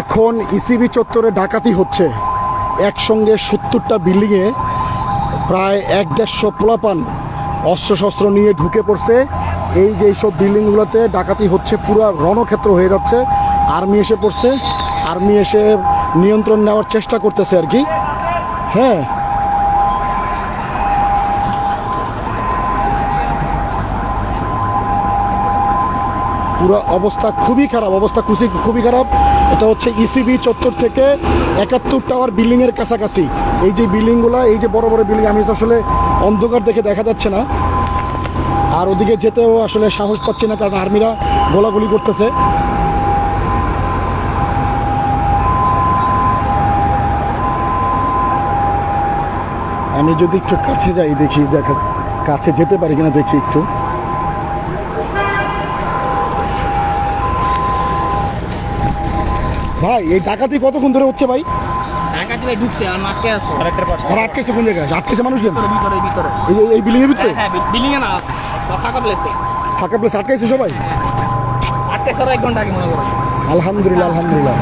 এখন ইসিবি চত্বরে ডাকাতি হচ্ছে। একসঙ্গে সত্তরটা বিল্ডিংয়ে প্রায় এক দেড়শো পোলাপান অস্ত্রশস্ত্র নিয়ে ঢুকে পড়ছে। এই যে এইসব বিল্ডিংগুলোতে ডাকাতি হচ্ছে, পুরো রণক্ষেত্র হয়ে যাচ্ছে। আর্মি এসে পড়ছে। আর্মি এসে নিয়ন্ত্রণ নেওয়ার চেষ্টা করতেছে আর কি। হ্যাঁ পুরো অবস্থা খুবই খারাপ, অবস্থা খুশি খুবই খারাপ। এটা হচ্ছে ইসিবি চত্বর থেকে একাত্তর টাওয়ার বিল্ডিংয়ের কাছাকাছি। এই যে বিল্ডিংগুলো, এই যে বড় বড় বিল্ডিং, আমি তো আসলে অন্ধকার দেখে দেখা যাচ্ছে না। আর ওদিকে যেতেও আসলে সাহস পাচ্ছি না, কারণ আর্মিরা গোলাগুলি করতেছে। আমি যদি একটু কাছে যাই দেখি, দেখা কাছে যেতে পারি কিনা দেখি একটু। ভাই এই ডাকাতি কতক্ষণ ধরে হচ্ছে ভাই? ঢুকছে আর মাঠে আছে। আর আটকেছে কোন জায়গায়? আটকেছে মানুষজন? ভিতরে ভিতরে ভিতরে। এই যে- এই বিল্ডিং এর ভিতরে? হ্যাঁ বিল্ডিং এ না ফাঁকা প্লেসে প্লেস সবাই? আটকে স্যার এক ঘণ্টা আগে মনে করো। আলহামদুলিল্লাহ আলহামদুলিল্লাহ।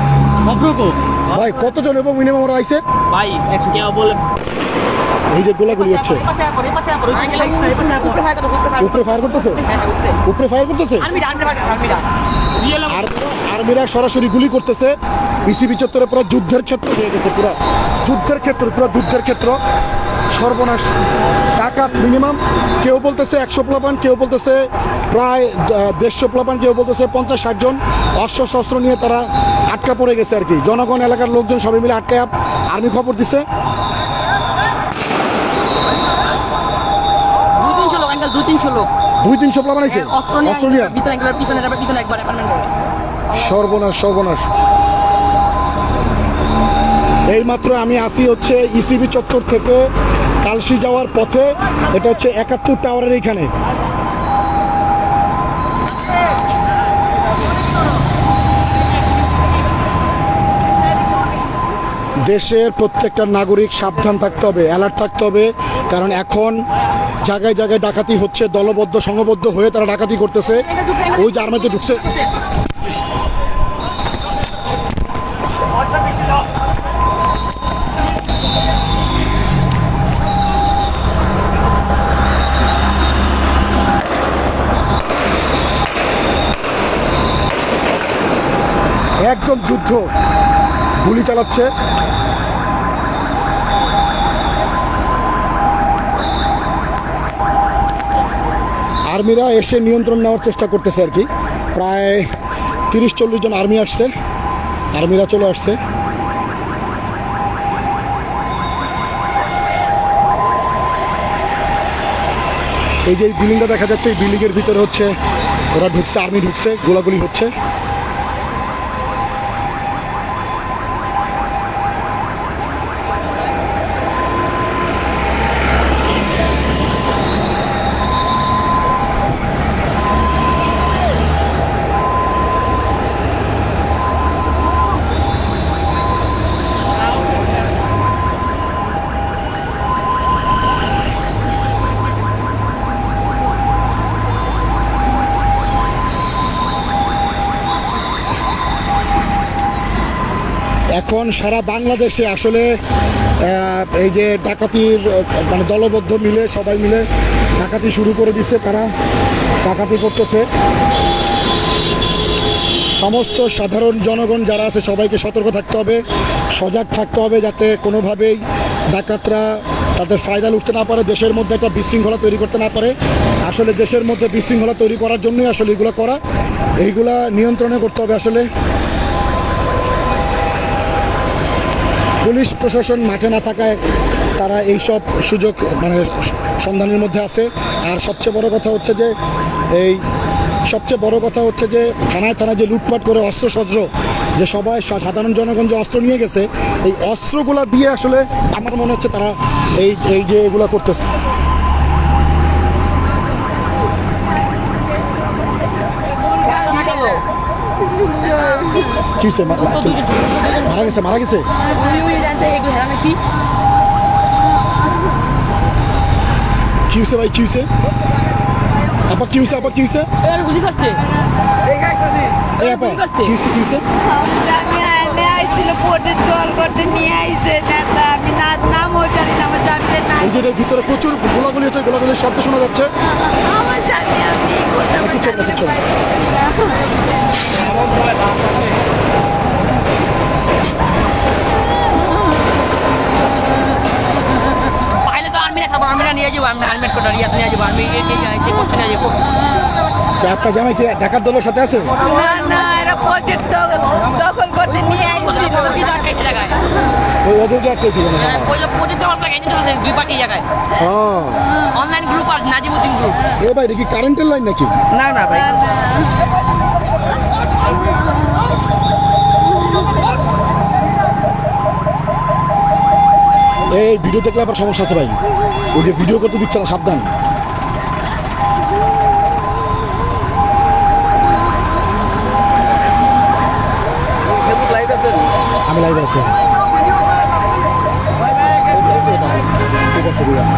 ভাই কতজন এবং মিনিমাম ওরা আইছে? ভাই কেউ বলে এই যে গোলাগুলি হচ্ছে। এই পাশে আপর এই পাশে আপর এই পাশে আপর উপরে ফায়ার করতে উপরে উপরে ফায়ার ফায়ার করতেছে? হ্যাঁ হ্যাঁ, উপরে উপরে ফায়ার করতেছে আর আর্মিরা সরাসরি গুলি করতেছে। ইসিবি চত্বরে পুরো যুদ্ধের ক্ষেত্র হয়ে গেছে পুরো। যুদ্ধের ক্ষেত্র পুরো যুদ্ধের ক্ষেত্র। সর্বনাশ। টাকা মিনিমাম। কেউ বলতেছে একশো প্লাবান কেউ বলতেছে প্রায় দেড়শো প্লাবান কেউ বলতেছে পঞ্চাশ ষাট জন। অস্ত্র শস্ত্র নিয়ে তারা আটকা পড়ে গেছে আর কি। জনগণ এলাকার লোকজন সবাই মিলে আটকে আর্মি খবর দিছে। দুই তিনশো লোক দুই তিনশো লোক। দুই তিনশো প্লাবান আছে হ্যাঁ, একবার পিছনে একবার একবার সর্বনাশ সর্বনাশ। এই মাত্র আমি আসি হচ্ছে ইসিবি চত্বর থেকে, কালসি যাওয়ার পথে। এটা হচ্ছে একাত্তর টাওয়ারের এইখানে। দেশের প্রত্যেকটা নাগরিক সাবধান থাকতে হবে অ্যালার্ট থাকতে হবে, কারণ এখন জায়গায় জায়গায় ডাকাতি হচ্ছে, দলবদ্ধ, সংঘবদ্ধ হয়ে তারা ডাকাতি করতেছে। ওই যে ঢুকছে। একদম যুদ্ধ। গুলি চালাচ্ছে। আর্মিরা এসে নিয়ন্ত্রণ নেওয়ার চেষ্টা করতেছে আর কি। প্রায় তিরিশ চল্লিশ জন আর্মি আসছে। আর্মিরা চলে আসছে। এই যে বিল্ডিংটা দেখা যাচ্ছে, এই বিল্ডিংয়ের ভিতরে হচ্ছে, ওরা ঢুকছে আর্মি ঢুকছে, গোলাগুলি হচ্ছে। এখন সারা বাংলাদেশে আসলে এই যে ডাকাতির মানে দলবদ্ধ মিলে সবাই মিলে ডাকাতি শুরু করে দিচ্ছে তারা, ডাকাতি করতেছে। সমস্ত সাধারণ জনগণ যারা আছে সবাইকে সতর্ক থাকতে হবে, সজাগ থাকতে হবে যাতে কোনোভাবেই ডাকাতরা তাদের ফায়দা লুটতে না পারে, দেশের মধ্যে একটা বিশৃঙ্খলা তৈরি করতে না পারে। আসলে দেশের মধ্যে বিশৃঙ্খলা তৈরি করার জন্যই আসলে এগুলো করা, এইগুলা নিয়ন্ত্রণে করতে হবে আসলে। পুলিশ প্রশাসন মাঠে না থাকায় তারা এই সব সুযোগ মানে সন্ধানের মধ্যে আছে। আর সবচেয়ে বড় কথা হচ্ছে যে, এই সবচেয়ে বড় কথা হচ্ছে যে, থানায় থানায় যে লুটপাট করে অস্ত্র যে সবাই সাধারণ জনগণ যে অস্ত্র নিয়ে গেছে, এই অস্ত্রগুলো দিয়ে আসলে আমার মনে হচ্ছে তারা এই এই যে এগুলো করতেছে। কি হয়েছে? মারা গেছে মারা গেছে কি হয়েছে ভাই কি হয়েছে আপা কি হয়েছে আপা কি হয়েছে গুলি করছে এই আপা? কি হয়েছে, কি হয়েছে? আইছিল পোটে জল করতে নিয়ে আইছে নেতা আমি না নাম ও জানি না আমার জামিনের নাম এই যে ভিতরে প্রচুর গোলাগুলি হচ্ছে গোলাগুলির শব্দ শোনা যাচ্ছে আমার জানি আমি কোথাও কিচ্ছু না, কিচ্ছু নিয়ে যাব আর্মি কোটা ইয়াতে নিয়ে যাব আর্মি চেক করতে নিয়ে যাব। তা আপনার জামাই কি ঢাকার দলের সাথে আছে? না না এরা পোটে দখল করতে নিয়ে আইছিল দুই জায়গায় এই জায়গায়। ওই ওদেরকে আটকেছিল না ওই যে প্রতিটা অল্প এজেন্ট দুই পার্টি জায়গায়। হ্যাঁ। অনলাইন গ্রুপ আর নাজিমুদ্দিন গ্রুপ এ ভাই কি কারেন্টের লাইন নাকি? না না ভাই। এই ভিডিও দেখলে আবার সমস্যা আছে ভাই। যে ভিডিও করতে দিচ্ছে না, সাবধান। আমি লাইভ আছি। ঠিক আছে ঠিক আছে।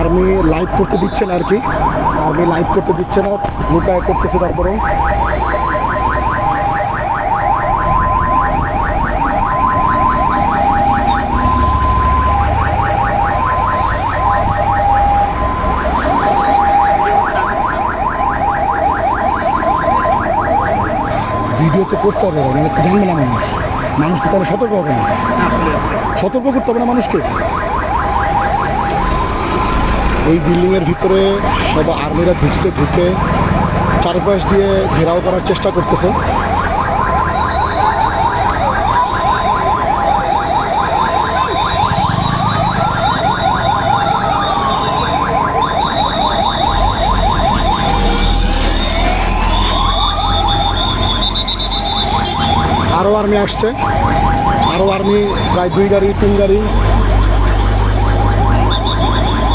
আর্মি লাইভ করতে দিচ্ছে না আর কি। আর্মি লাইভ করতে দিচ্ছে না, লুকায় করতেছে তারপরে। তো করতে হবে মানে জানবে না মানুষ। মানুষ তো তাহলে সতর্ক হবে না। সতর্ক করতে হবে না মানুষকে। এই বিল্ডিংয়ের ভিতরে সব আর্মিরা ঢুকছে, ঢুকে চারপাশ দিয়ে ঘেরাও করার চেষ্টা করতেছে। আরও আর্মি আসছে। আরও আর্মি, প্রায় দুই গাড়ি, তিন গাড়ি,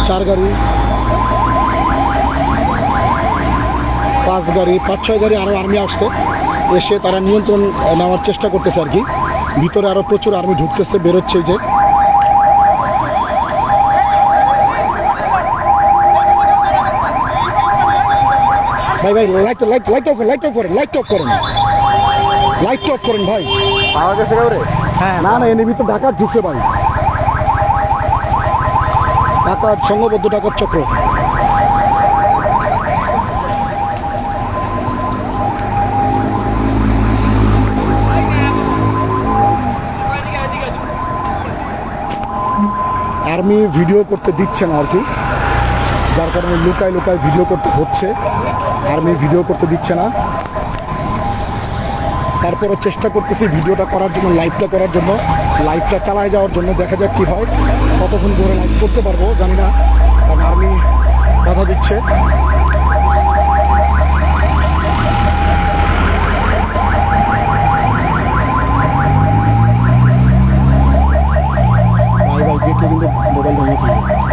চার গাড়ি, পাঁচ গাড়ি, পাঁচ, ছয় গাড়ি আরও আর্মি আসছে। এসে তারা নিয়ন্ত্রণ নেওয়ার চেষ্টা করতেছে আর কি। ভিতরে আরও প্রচুর আর্মি ঢুকতেছে, বেরোচ্ছে যে। ভাই ভাই light light light off light off করেন লাইট অফ করেন লাইট অফ করেন ভাই। পাওয়া গেছে কাউরে? হ্যাঁ না না এনে ভিতর ডাকাত ঢুকছে ভাই। ডাকাত সংঘবদ্ধ ডাকাত চক্র। আর্মি ভিডিও করতে দিচ্ছে না আর কি। যার কারণে লুকায় লুকায় ভিডিও করতে হচ্ছে। আর্মি ভিডিও করতে দিচ্ছে না। তারপরে চেষ্টা করতেছি ভিডিওটা করার জন্য লাইভটা করার জন্য। লাইভটা চালায় যাওয়ার জন্য দেখা যাক কি হয়। কতক্ষণ ধরে লাইভ করতে পারব জানি না। কারণ আর্মি বাধা দিচ্ছে। ভেঙে ফেলবে।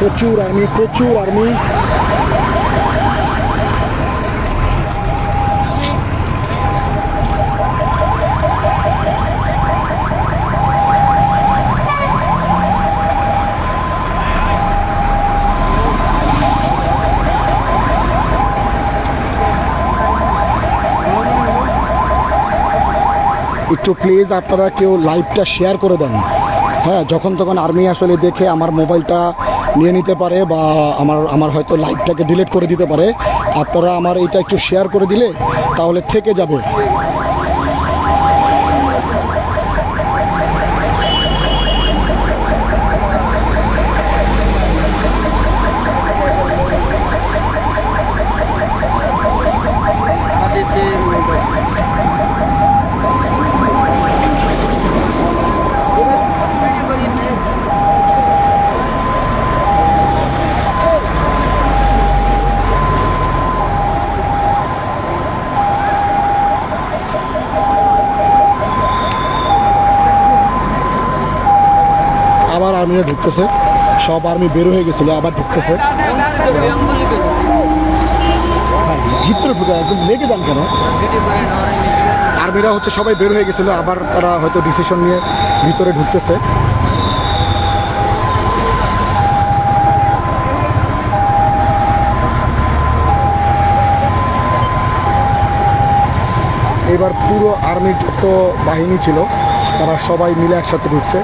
প্রচুর আর্মি প্রচুর আর্মি একটু প্লিজ আপনারা কেউ লাইভটা শেয়ার করে দেন। হ্যাঁ যখন তখন আর্মি আসলে দেখে আমার মোবাইলটা নিয়ে নিতে পারে বা আমার আমার হয়তো লাইভটাকে ডিলিট করে দিতে পারে। আপনারা আমার এটা একটু শেয়ার করে দিলে তাহলে থেকে যাবে আবার আর্মিরা ঢুকতেছে। সব আর্মি বের হয়ে গেছিল, আবার ঢুকতেছে। ভিতরে ঢুকে একদম লেগে যান কেন? আর্মিরা হচ্ছে সবাই বের হয়ে গেছিল, আবার তারা হয়তো ডিসিশন নিয়ে ভিতরে ঢুকতেছে। এবার পুরো আর্মির যত বাহিনী ছিল, তারা সবাই মিলে একসাথে ঢুকছে।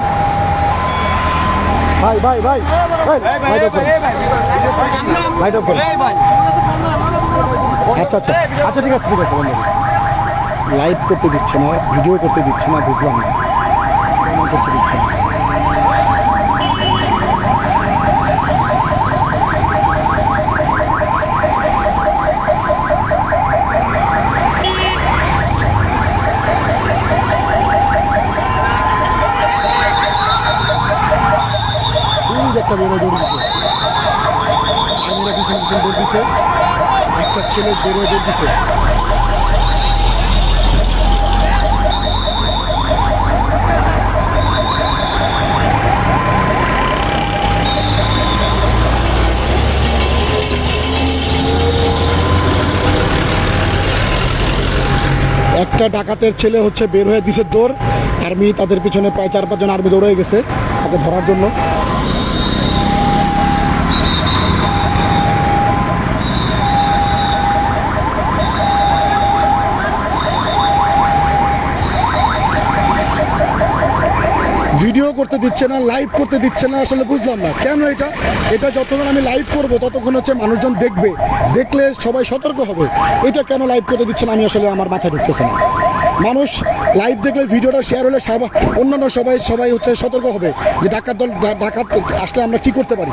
ভাই ভাই ভাই। ভাই, ভাই অফ ভাই ভাই। ভাই ভাই। আচ্ছা আচ্ছা। আচ্ছা ঠিক আছে ঠিক আছে বন্ধু। লাইভ করতে দিচ্ছে না ভিডিও করতে দিচ্ছে না বুঝলাম না। করতে দিচ্ছে না ওই যে একটা বেরো দৌড় দিছে আর্মিরা পিছন পিছন দৌড় দিছে ছেলে বেরো দৌড় দিছে। একটা ডাকাতের ছেলে হচ্ছে বের হয়ে দিছে দৌড়। আর্মি তাদের পিছনে প্রায় চার পাঁচজন আর্মি দৌড়ে গেছে তাকে ধরার জন্য। ভিডিও করতে দিচ্ছে না লাইভ করতে দিচ্ছে না, আসলে বুঝলাম না। কেন এটা? এটা যতক্ষণ আমি লাইভ করব, ততক্ষণ হচ্ছে মানুষজন দেখবে। দেখলে সবাই সতর্ক হবে। এটা কেন লাইভ করতে দিচ্ছে না, আমি আসলে আমার মাথায় ঢুকতেছে না। মানুষ লাইভ দেখলে ভিডিওটা শেয়ার হলে সবাই অন্যান্য সবাই সবাই হচ্ছে সতর্ক হবে। যে ডাকাত দল ডাকাত আসলে আমরা কি করতে পারি?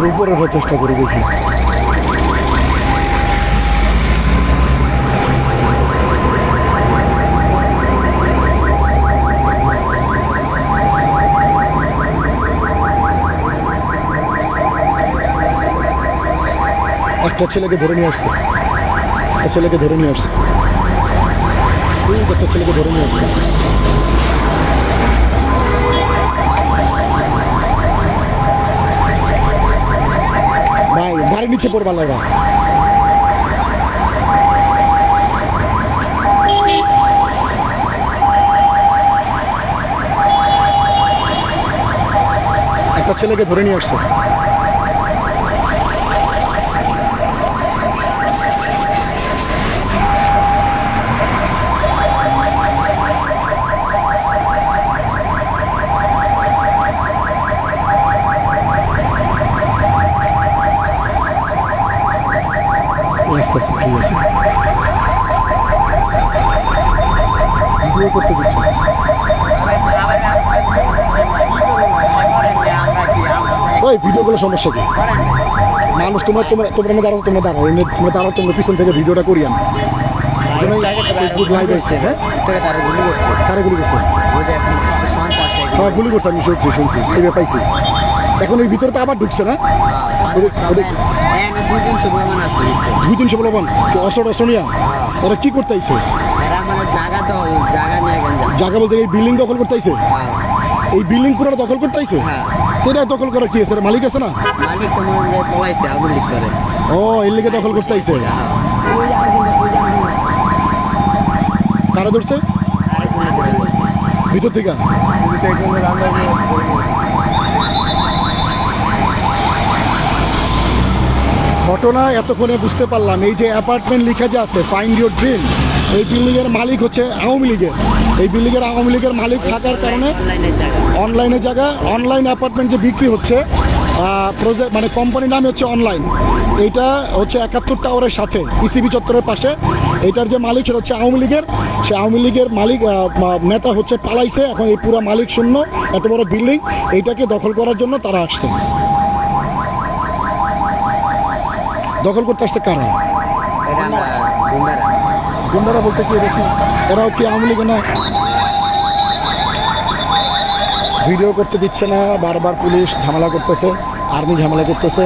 ওইটার উপরে ওঠার চেষ্টা করি দেখি। একটা ছেলেকে ধরে নিয়ে আসছে। একটা ছেলেকে ধরে নিয়ে আসছে। একটা ছেলেকে ধরে নিয়ে আসছে ভাই গাড়ি নিচে পড়বার লাগা। একটা ছেলেকে ধরে নিয়ে আসছে আস্তে আস্তে ঠিক আছে ভিডিও করতে দিচ্ছে না। ওই ভিডিওগুলো সমস্যা কি? মানুষ তোমার তোমরা তোমরা না দাঁড়াও তোমরা দাঁড়াও এমনি তোমরা দাঁড়াও তোমরা পিছন থেকে ভিডিওটা করি আমি। ফেসবুক লাইভ আছে হ্যাঁ? গুলি করছে? হ্যাঁ গুলি করছে আমি শুনছি শুনছি। লাইভে পাইছি। এখন ওই ভিতরে তো আবার ঢুকছে না? দুই তিনশো বলবান অসর অসনিয়া ওরা কি করতে আইছে? জায়গা বলতে এই বিল্ডিং দখল করতে আইছে? এই বিল্ডিং পুরো দখল করতে আইছে? হ্যাঁ। তো দখল করার কি আছে? মালিক আছে না? মালিক পলাইছে আগুন লিক করে। ও লেগে দখল করতে আইছে? কারা ধরছে? ভিতর থেকে? ঘটনা এতক্ষণে বুঝতে পারলাম। এই যে অ্যাপার্টমেন্ট লিখা যে আছে ফাইন্ড ইউর ড্রিম এই বিল্ডিং এর মালিক হচ্ছে আওয়ামী লীগের। এই বিল্ডিং এর আওয়ামী লীগের মালিক থাকার কারণে অনলাইনে জায়গা। অনলাইন অ্যাপার্টমেন্ট যে বিক্রি হচ্ছে প্রজেক্ট মানে কোম্পানির নাম হচ্ছে অনলাইন এইটা হচ্ছে একাত্তর টাওয়ারের সাথে ইসিবি চত্বরের পাশে। এটার যে মালিক সেটা হচ্ছে আওয়ামী লীগের। সে আওয়ামী লীগের মালিক নেতা হচ্ছে পালাইছে। এখন এই পুরো মালিক শূন্য এত বড় বিল্ডিং এইটাকে দখল করার জন্য তারা আসছে। দখল করতে আসছে কারা? গুন্ডারা বলতে কি এরকম এরাও কি আওয়ামী লীগ না? ভিডিও করতে দিচ্ছে না, বারবার পুলিশ ঝামেলা করতেছে, আর্মি ঝামেলা করতেছে।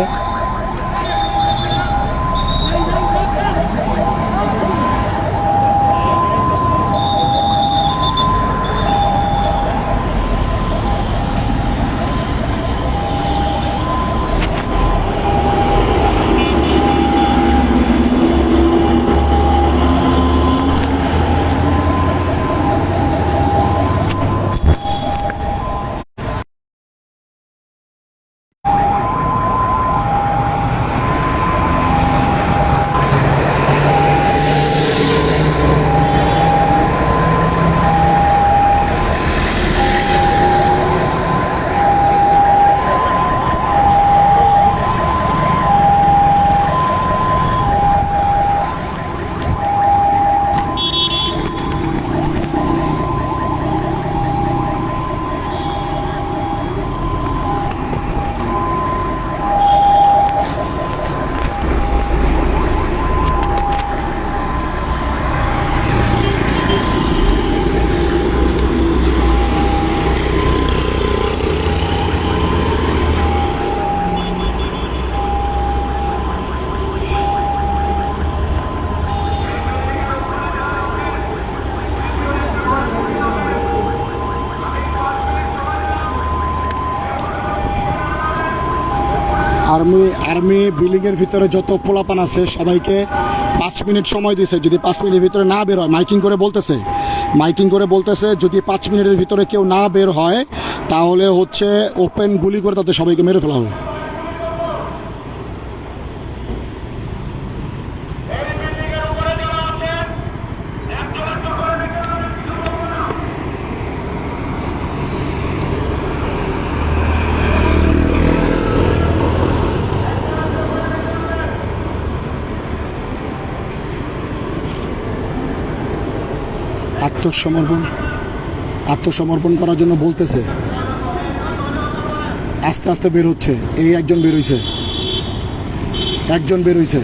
আর্মি বিল্ডিংয়ের ভিতরে যত পোলাপান আছে, সবাইকে পাঁচ মিনিট সময় দিছে। যদি পাঁচ মিনিটের ভিতরে না বের হয়, মাইকিং করে বলতেছে। মাইকিং করে বলতেছে, যদি পাঁচ মিনিটের ভিতরে কেউ না বের হয়, তাহলে হচ্ছে ওপেন গুলি করে তাদের সবাইকে মেরে ফেলা হবে। আত্মসমর্পণ আত্মসমর্পণ করার জন্য বলতেছে। আস্তে আস্তে বের হচ্ছে। এই একজন বের হইছে। একজন বের হইছে।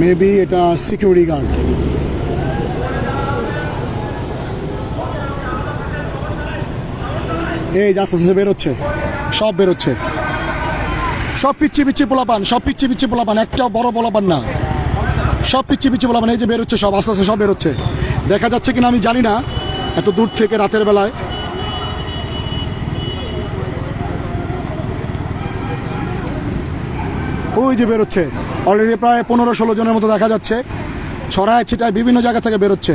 মেবি এটা সিকিউরিটি গার্ড এই আস্তে আস্তে বেরোচ্ছে সব বেরোচ্ছে সব পিচ্ছি পিচ্ছি পোলাপান, সব পিচ্ছি পিচ্ছি পোলাপান। একটাও বড় পোলাপান না। সব পিচ্ছি পিচ্ছি বলা মানে এই যে বেরোচ্ছে সব আস্তে আস্তে সব বেরোচ্ছে দেখা যাচ্ছে কিনা আমি জানি না, এত দূর থেকে রাতের বেলায়। ওই যে বেরোচ্ছে অলরেডি প্রায় পনেরো ষোলো জনের মতো দেখা যাচ্ছে। ছড়ায় ছিটায় বিভিন্ন জায়গা থেকে বেরোচ্ছে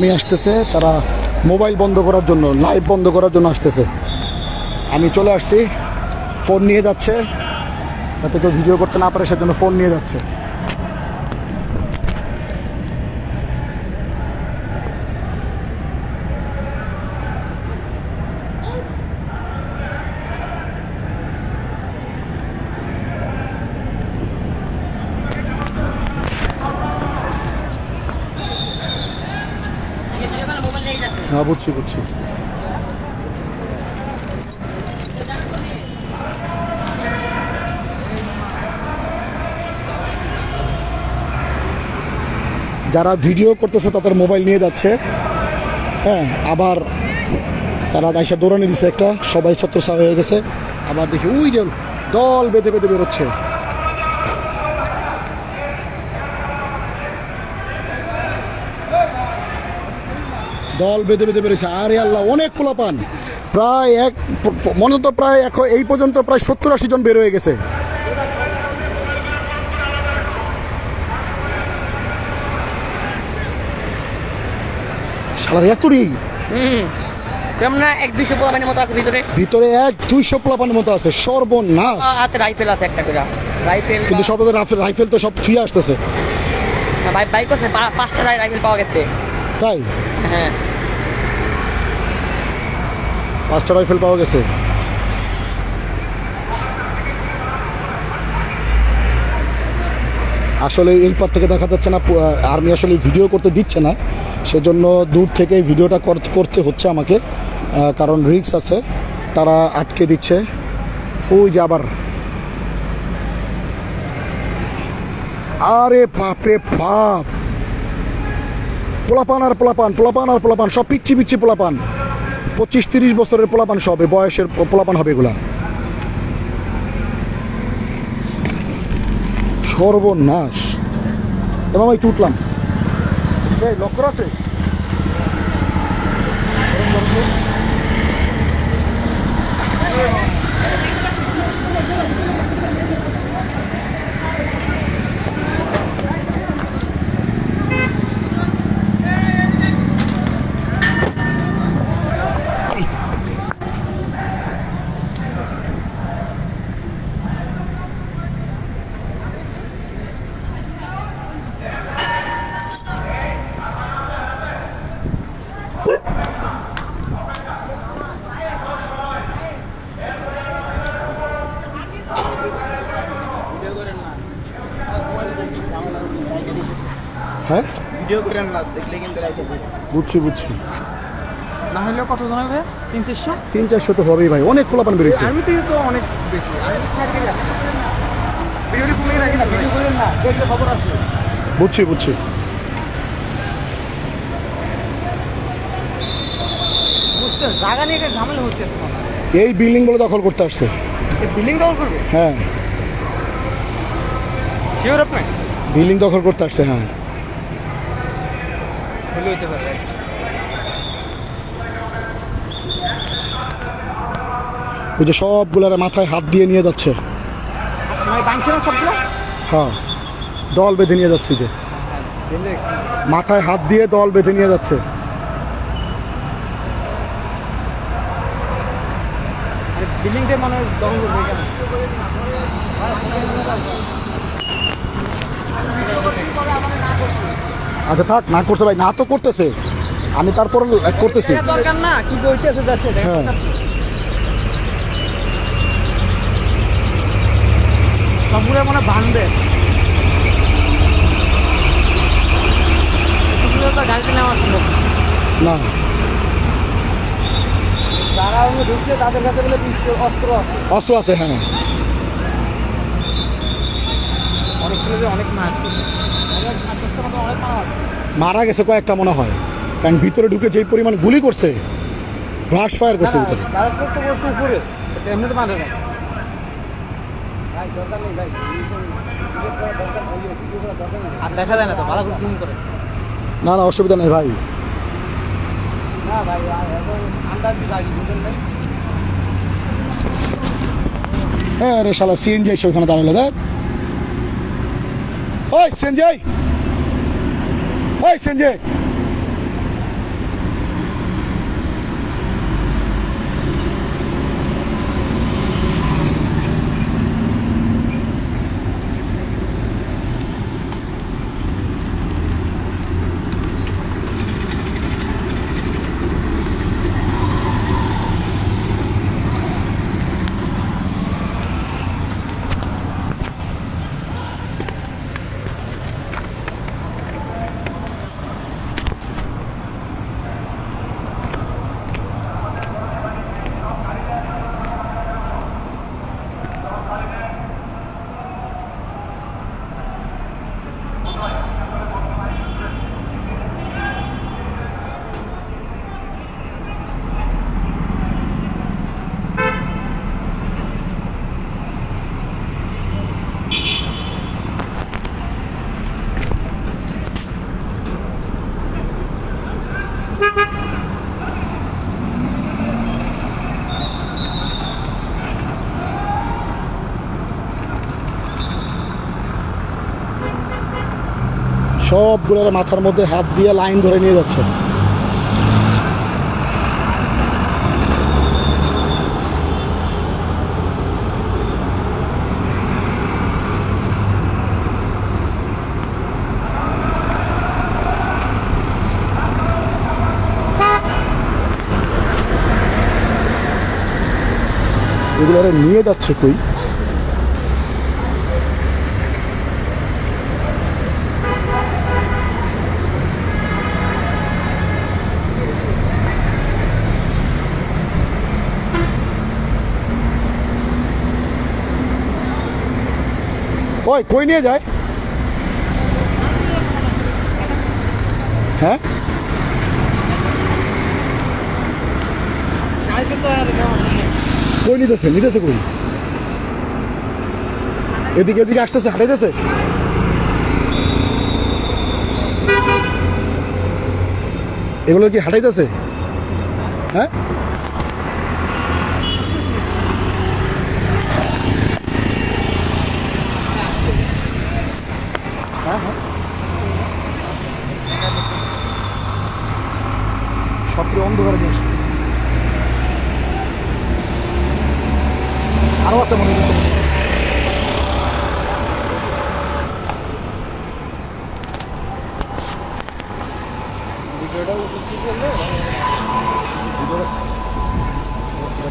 আর্মি আসতেছে, তারা মোবাইল বন্ধ করার জন্য, লাইভ বন্ধ করার জন্য আসতেছে। আমি চলে আসছি, ফোন নিয়ে যাচ্ছে, যাতে কেউ ভিডিও করতে না পারে, সেজন্য ফোন নিয়ে যাচ্ছে। হ্যাঁ বুঝছি বুঝছি। যারা ভিডিও করতেছে, তাদের মোবাইল নিয়ে যাচ্ছে। হ্যাঁ আবার তারা আইসা দৌড়ানি দিছে একটা। সবাই ছত্রসা হয়ে গেছে। আবার দেখি, ওই যে দল বেঁধে বেঁধে বেরোচ্ছে। দল বেঁধে বেঁধে বেরোচ্ছে আরে আল্লাহ অনেক পোলাপান। প্রায় এক মনে তো প্রায় এখন এই পর্যন্ত প্রায় সত্তর আশি জন বের হয়ে গেছে। শালার এতরি কেমন এক দুইশো পোলাপানের মতো আছে ভিতরে। ভিতরে এক দুইশো পোলাপানের মতো আছে সর্বনাশ। আ- হাতে রাইফেল আছে একটা করে। রাইফেল কিন্তু সব রাইফেল তো সব থুয়ে আসতেছে। বাইক পাঁচটা রাইফেল পাওয়া গেছে। তাই? হ্যাঁ। পাঁচটা রাইফেল পাওয়া গেছে। আসলে এই পার থেকে দেখা যাচ্ছে না আর্মি আসলে ভিডিও করতে দিচ্ছে না। সেজন্য দূর থেকে ভিডিওটা কর- করতে হচ্ছে আমাকে কারণ রিক্স আছে। তারা আটকে দিচ্ছে। ওই যে আবার। আরে বাপরে বাপ! পোলাপান আর পোলাপান পোলাপান আর পোলাপান, সব পিচ্ছি পিচ্ছি পোলাপান। পঁচিশ তিরিশ বছরের পোলাপান এই বয়সের পোলাপান হবে এগুলা। সর্বনাশ। এবং আমি উঠলাম। লক্ষ্য আছে হ্যাঁ ভিডিও করেন না দেখলে কিন্তু রাইতে বুঝছি বুঝছি। না হলেও কত জন হবে? তিন চারশো? তিন চারশো তো হবেই ভাই অনেক পোলাপান বেরিয়েছে। আর্মি থেকে তো অনেক বেশি আর্মি সাইড গেলে ভিডিওটি কমে রাখি না ভিডিও করেন না দেখলে খবর আছে বুঝছি বুঝছি। বুঝতে জায়গা নিয়ে ঝামেলা হচ্ছে এই বিল্ডিংগুলো দখল করতে আসছে। বিল্ডিং ডাউন করবে? হ্যাঁ। শিওর আপনি বিল্ডিং দখল করতে আসছে হ্যাঁ। হতে পারে ওই যে সবগুলার মাথায় হাত দিয়ে নিয়ে যাচ্ছে। হ্যাঁ দল বেঁধে নিয়ে যাচ্ছে যে। মাথায় হাত দিয়ে দল বেঁধে নিয়ে যাচ্ছে। আচ্ছা থাক না করতে ভাই না তো করতেছে। আমি তারপর করতেছি। দরকার না কি করতেছে হ্যাঁ। সবগুলো মনে ভাঙবে। গাড়িতে নেওয়া ছিল। না। যারা ঢুকছে তাদের কাছে বলে পিস্তল অস্ত্র আছে। অস্ত্র আছে হ্যাঁ। অনেক ছেলে অনেক অনেক মারা গেছে কয়েকটা মনে হয়। কারণ ভিতরে ঢুকে যেই পরিমাণ গুলি করছে ব্রাশ ফায়ার করছে ভিতরে। উপরে এমনি তো ভাই দরকার নেই ভাই আর দেখা যায় না তো ভালো করে জুম করে। না না অসুবিধা নেই ভাই। না ভাই হ্যাঁ রে শালা সিএনজি এসে ওখানে দাঁড়াল দেখ। ওই সিএনজি ওই সিএনজি। সবগুলোর মাথার মধ্যে হাত দিয়ে লাইন ধরে নিয়ে যাচ্ছে। এগুলো নিয়ে যাচ্ছে কই? ওই কই নিয়ে যায়? হ্যাঁ? কই নিতেছে নিতেছে কই? এদিকে এদিকে আসতেছে হাঁটাইতেছে? এগুলো কি হাঁটাইতেছে? হ্যাঁ সবগুলো অন্ধকারে নিয়ে আসবে আছে মনে ভিডিওটা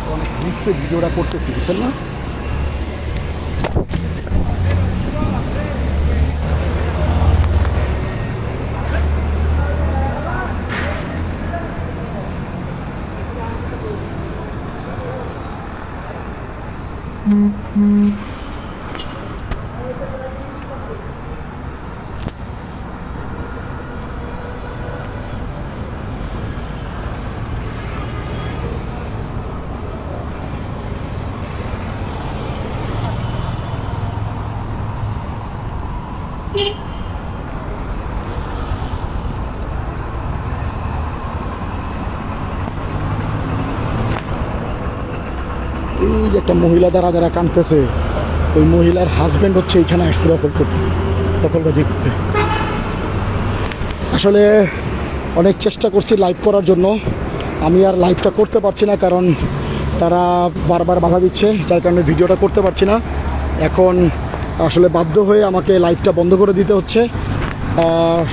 অনেক রিক্সে ভিডিওটা করতেছি বুঝছেন না এই যে একটা মহিলা দ্বারা যারা কানতেছে ওই মহিলার হাজব্যান্ড হচ্ছে এইখানে আসছে দখল করতে দখলবাজি করতে। আসলে অনেক চেষ্টা করছি লাইভ করার জন্য, আমি আর লাইভটা করতে পারছি না কারণ তারা বারবার বাধা দিচ্ছে, যার কারণে ভিডিওটা করতে পারছি না। এখন আসলে বাধ্য হয়ে আমাকে লাইভটা বন্ধ করে দিতে হচ্ছে।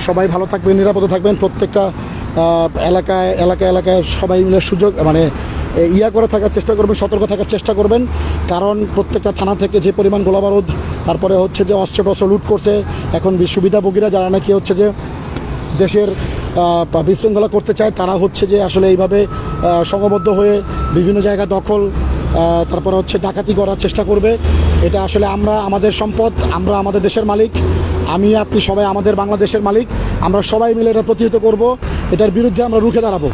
সবাই ভালো থাকবেন, নিরাপদে থাকবেন। প্রত্যেকটা এলাকায় এলাকায় এলাকায় সবাই মিলে সুযোগ মানে ইয়া করে থাকার চেষ্টা করবেন সতর্ক থাকার চেষ্টা করবেন। কারণ প্রত্যেকটা থানা থেকে যে পরিমাণ গোলাবারুদ তারপরে হচ্ছে যে অস্ত্র টস্ত্র লুট করছে এখন সুবিধাভোগীরা যারা নাকি হচ্ছে যে দেশের বিশৃঙ্খলা করতে চায় তারা হচ্ছে যে আসলে এইভাবে আহ, সংঘবদ্ধ হয়ে বিভিন্ন জায়গা দখল তারপরে হচ্ছে ডাকাতি করার চেষ্টা করবে। এটা আসলে আমরা আমাদের সম্পদ আমরা আমাদের দেশের মালিক আমি আপনি সবাই আমাদের বাংলাদেশের মালিক আমরা সবাই মিলে এটা প্রতিহত করব। এটার বিরুদ্ধে আমরা রুখে দাঁড়াবো।